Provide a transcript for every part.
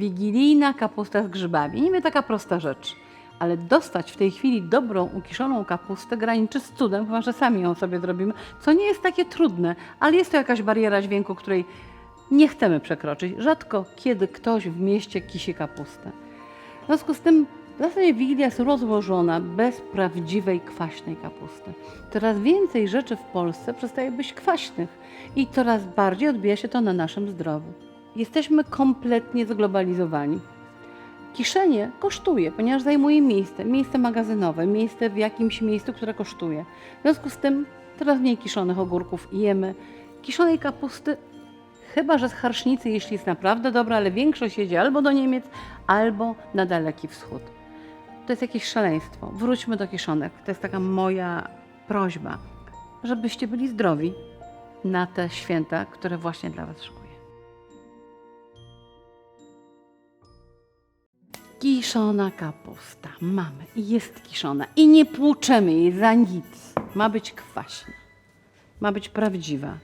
Wigilijna kapusta z grzybami. Niby taka prosta rzecz. Ale dostać w tej chwili dobrą, ukiszoną kapustę graniczy z cudem, chyba że sami ją sobie zrobimy, co nie jest takie trudne, ale jest to jakaś bariera dźwięku, której nie chcemy przekroczyć. Rzadko kiedy ktoś w mieście kisi kapustę. W związku z tym w zasadzie Wigilia jest rozłożona bez prawdziwej kwaśnej kapusty. Coraz więcej rzeczy w Polsce przestaje być kwaśnych i coraz bardziej odbija się to na naszym zdrowiu. Jesteśmy kompletnie zglobalizowani. Kiszenie kosztuje, ponieważ zajmuje miejsce, miejsce magazynowe, miejsce w jakimś miejscu, które kosztuje. W związku z tym coraz mniej kiszonych ogórków jemy. Kiszonej kapusty Chyba, że z harsznicy, jeśli jest naprawdę dobra, ale większość jedzie albo do Niemiec, albo na Daleki Wschód. To jest jakieś szaleństwo. Wróćmy do kiszonek. To jest taka moja prośba, żebyście byli zdrowi na te święta, które właśnie dla Was szykuję. Kiszona kapusta mamy i jest kiszona i nie płuczemy jej za nic. Ma być kwaśna, ma być prawdziwa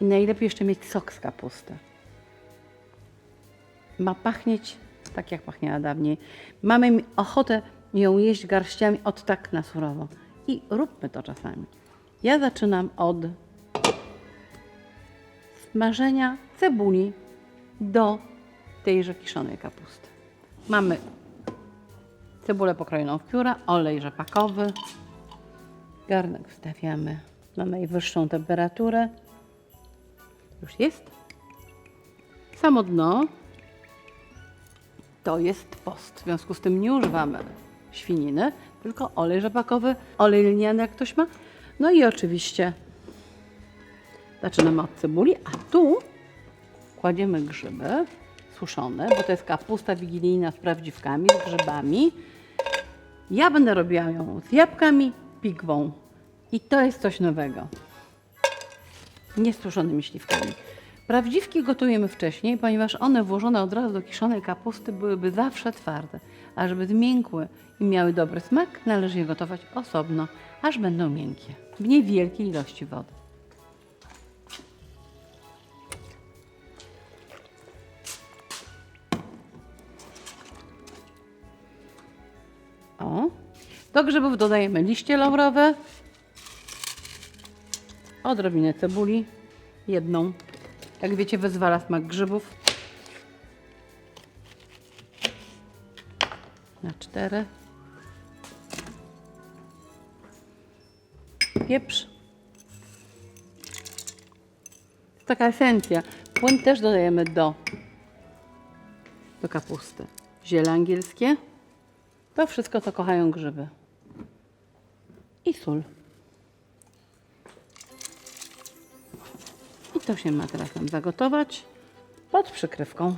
i najlepiej jeszcze mieć sok z kapusty. Ma pachnieć tak, jak pachniała dawniej. Mamy ochotę ją jeść garściami od tak na surowo. I róbmy to czasami. Ja zaczynam od smażenia cebuli do tejże kiszonej kapusty. Mamy cebulę pokrojoną w pióra, olej rzepakowy, garnek wstawiamy na najwyższą temperaturę. Już jest. Samo dno to jest post. W związku z tym nie używamy świniny, tylko olej rzepakowy, olej lniany, jak ktoś ma. No i oczywiście zaczynamy od cebuli, a tu kładziemy grzyby suszone, bo to jest kapusta wigilijna z prawdziwkami, z grzybami. Ja będę robiła ją z jabłkami, pigwą. I to jest coś nowego nie z suszonymi śliwkami. Prawdziwki gotujemy wcześniej, ponieważ one włożone od razu do kiszonej kapusty byłyby zawsze twarde. A żeby zmiękły i miały dobry smak, należy je gotować osobno, aż będą miękkie, w niewielkiej ilości wody. Do grzybów dodajemy liście laurowe, odrobinę cebuli, jedną. Jak wiecie, wyzwala smak grzybów. Na cztery. Pieprz. Taka esencja. Płyn też dodajemy do, do kapusty. Ziele angielskie. To wszystko, co kochają grzyby. I sól. I to się ma teraz nam zagotować pod przykrywką,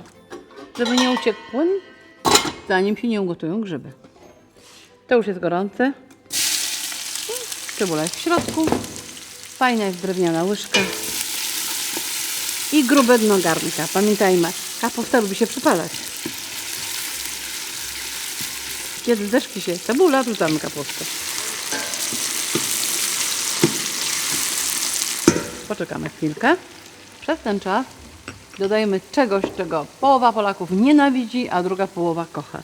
żeby nie uciekł płyn, zanim się nie ugotują grzyby. To już jest gorące. Cebula jest w środku. Fajna jest drewniana łyżka. I grube dno garnka. Pamiętajmy, kapusta lubi się przypalać. Kiedy zeszki się cebula, wrzucamy kapustę. Poczekamy chwilkę. Przez ten czas dodajemy czegoś, czego połowa Polaków nienawidzi, a druga połowa kocha.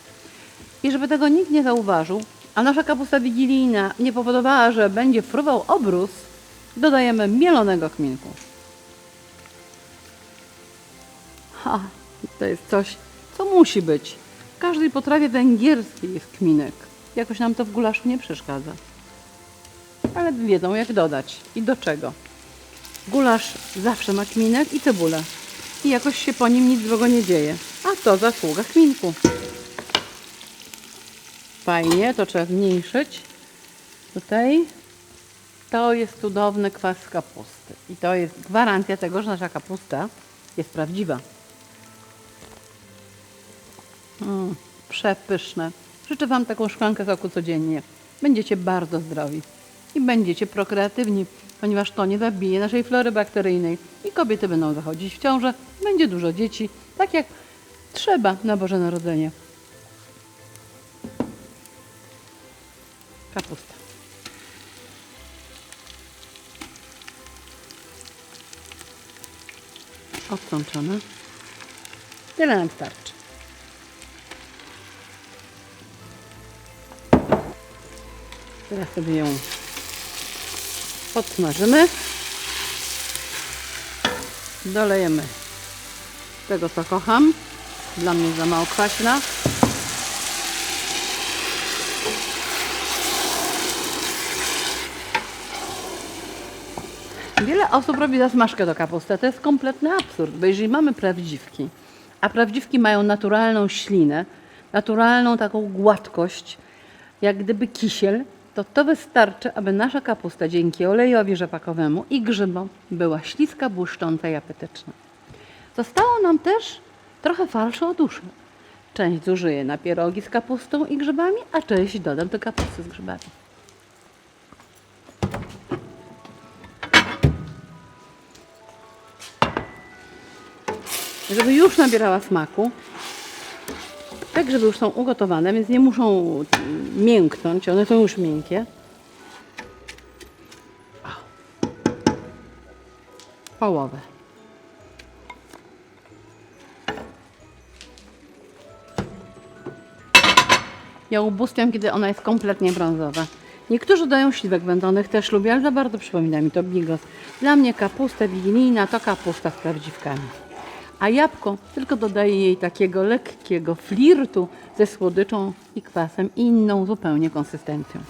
I żeby tego nikt nie zauważył, a nasza kapusta wigilijna nie powodowała, że będzie fruwał obrus, dodajemy mielonego kminku. Ha, to jest coś, co musi być. W każdej potrawie węgierskiej jest kminek. Jakoś nam to w gulaszu nie przeszkadza. Ale wiedzą jak dodać i do czego. Gulasz zawsze ma kminek i cebulę. I jakoś się po nim nic złego nie dzieje. A to zasługa kminku. Fajnie, to trzeba zmniejszyć. Tutaj to jest cudowny kwas z kapusty. I to jest gwarancja tego, że nasza kapusta jest prawdziwa. Mm, przepyszne. Życzę Wam taką szklankę soku codziennie. Będziecie bardzo zdrowi i będziecie prokreatywni, ponieważ to nie zabije naszej flory bakteryjnej i kobiety będą zachodzić w ciążę, będzie dużo dzieci, tak jak trzeba na Boże Narodzenie. Kapusta. Odtączone. Tyle nam starczy. Teraz sobie ją podsmażymy. Dolejemy tego, co kocham. Dla mnie za mało kwaśna. Wiele osób robi zasmażkę do kapusty. To jest kompletny absurd, bo jeżeli mamy prawdziwki, a prawdziwki mają naturalną ślinę, naturalną taką gładkość, jak gdyby kisiel, to to wystarczy, aby nasza kapusta dzięki olejowi rzepakowemu i grzybom była śliska, błyszcząca i apetyczna. Zostało nam też trochę farszu o duszy. Część zużyję na pierogi z kapustą i grzybami, a część dodam do kapusty z grzybami. Żeby już nabierała smaku, tak żeby już są ugotowane, więc nie muszą mięknąć, one są już miękkie. Połowę. Ja ubóstwiam, kiedy ona jest kompletnie brązowa. Niektórzy dają śliwek wędzonych, też lubię, ale za bardzo przypomina mi to bigos. Dla mnie kapusta wigilijna to kapusta z prawdziwkami. A jabłko tylko dodaje jej takiego lekkiego flirtu ze słodyczą i kwasem i inną zupełnie konsystencją.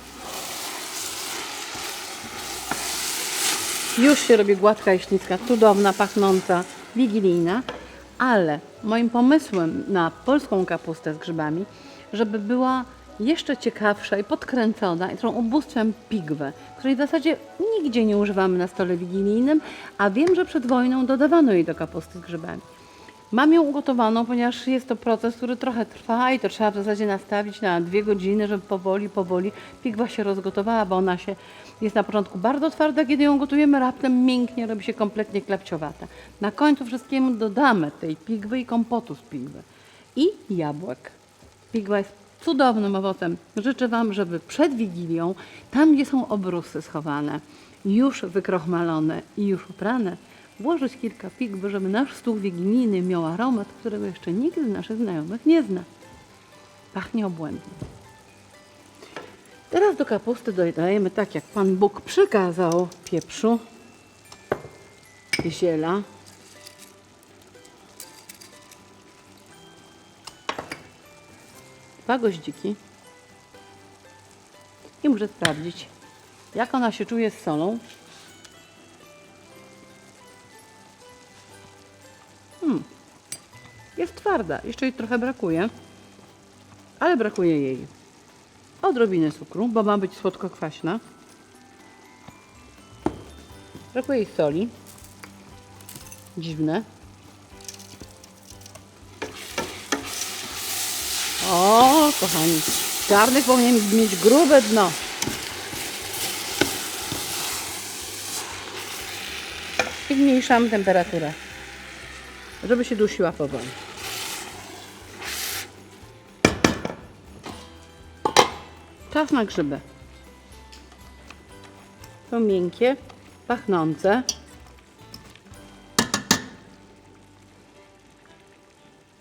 Już się robi gładka i śliska, cudowna, pachnąca, wigilijna, ale moim pomysłem na polską kapustę z grzybami, żeby była jeszcze ciekawsza i podkręcona, i którą ubóstwiam pigwę, której w zasadzie nigdzie nie używamy na stole wigilijnym, a wiem, że przed wojną dodawano jej do kapusty z grzybami. Mam ją ugotowaną, ponieważ jest to proces, który trochę trwa i to trzeba w zasadzie nastawić na dwie godziny, żeby powoli, powoli pigwa się rozgotowała, bo ona się jest na początku bardzo twarda, kiedy ją gotujemy, raptem mięknie, robi się kompletnie klepciowata. Na końcu wszystkiemu dodamy tej pigwy i kompotu z pigwy i jabłek. Pigwa jest cudownym owocem. Życzę Wam, żeby przed Wigilią, tam gdzie są obrusy schowane, już wykrochmalone i już uprane, włożyć kilka pigwy, żeby nasz stół wigilijny miał aromat, którego jeszcze nikt z naszych znajomych nie zna. Pachnie obłędnie. Teraz do kapusty dodajemy, tak jak Pan Bóg przykazał, pieprzu, ziela, dwa goździki i muszę sprawdzić, jak ona się czuje z solą. Jest twarda, jeszcze jej trochę brakuje, ale brakuje jej odrobiny cukru, bo ma być słodko-kwaśna. Brakuje jej soli. Dziwne. O, kochani, czarnych powinien mieć grube dno. I zmniejszamy temperaturę, żeby się dusiła powoli. Czas na grzyby. Są miękkie, pachnące.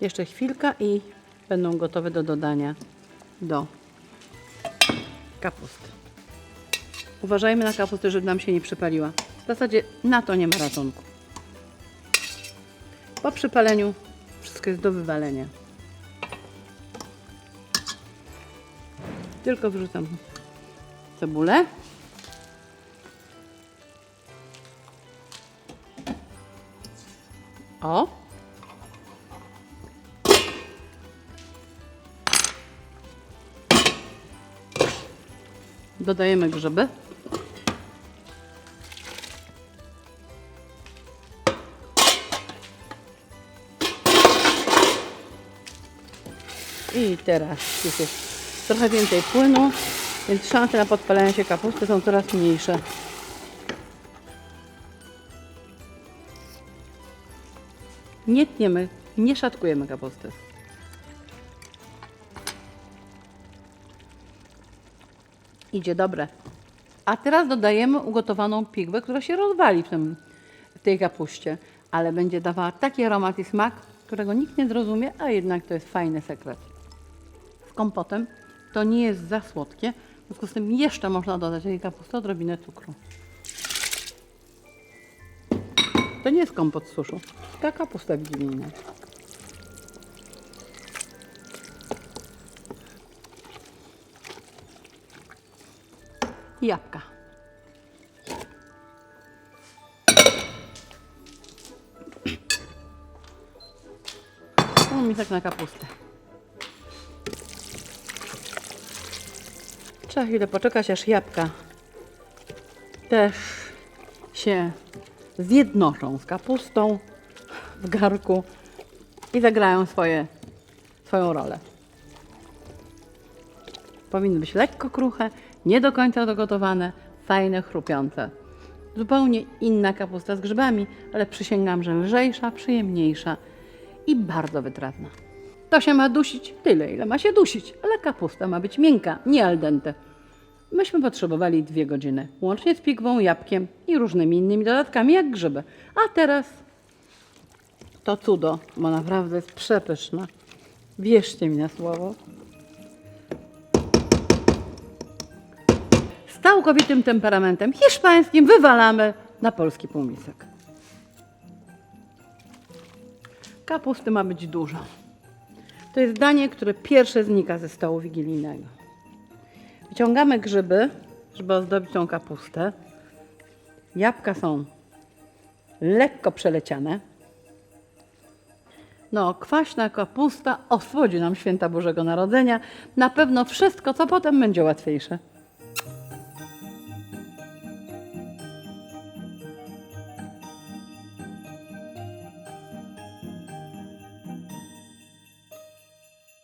Jeszcze chwilka i będą gotowe do dodania do kapusty. Uważajmy na kapustę, żeby nam się nie przypaliła. W zasadzie na to nie ma ratunku. Po przypaleniu wszystko jest do wywalenia. Tylko wrzucam cebulę. O. Dodajemy grzyby. I teraz jest trochę więcej płynu, więc szanse na podpalenie się kapusty są coraz mniejsze. Nie tniemy, nie szatkujemy kapusty. Idzie dobre. A teraz dodajemy ugotowaną pigwę, która się rozwali w, tym, w tej kapuście, ale będzie dawała taki aromat i smak, którego nikt nie zrozumie, a jednak to jest fajny sekret. Z kompotem to nie jest za słodkie, związku z tym jeszcze można dodać do tej kapusty odrobinę cukru. To nie jest kompot z suszu, to kapusta wigilijna. Jabłka. Pół misek na kapustę. Trzeba chwilę poczekać, aż jabłka też się zjednoczą z kapustą w garku i zagrają swoje, swoją rolę. Powinny być lekko kruche, nie do końca dogotowane, fajne, chrupiące. Zupełnie inna kapusta z grzybami, ale przysięgam, że lżejsza, przyjemniejsza i bardzo wytrawna. To się ma dusić tyle, ile ma się dusić, ale kapusta ma być miękka, nie al dente. Myśmy potrzebowali dwie godziny, łącznie z pigwą, jabłkiem i różnymi innymi dodatkami, jak grzyby. A teraz to cudo, bo naprawdę jest przepyszna. Wierzcie mi na słowo. Z całkowitym temperamentem hiszpańskim wywalamy na polski półmisek. Kapusty ma być dużo. To jest danie, które pierwsze znika ze stołu wigilijnego. Wyciągamy grzyby, żeby ozdobić tą kapustę. Jabłka są lekko przeleciane. No, kwaśna kapusta osłodzi nam święta Bożego Narodzenia. Na pewno wszystko, co potem będzie łatwiejsze.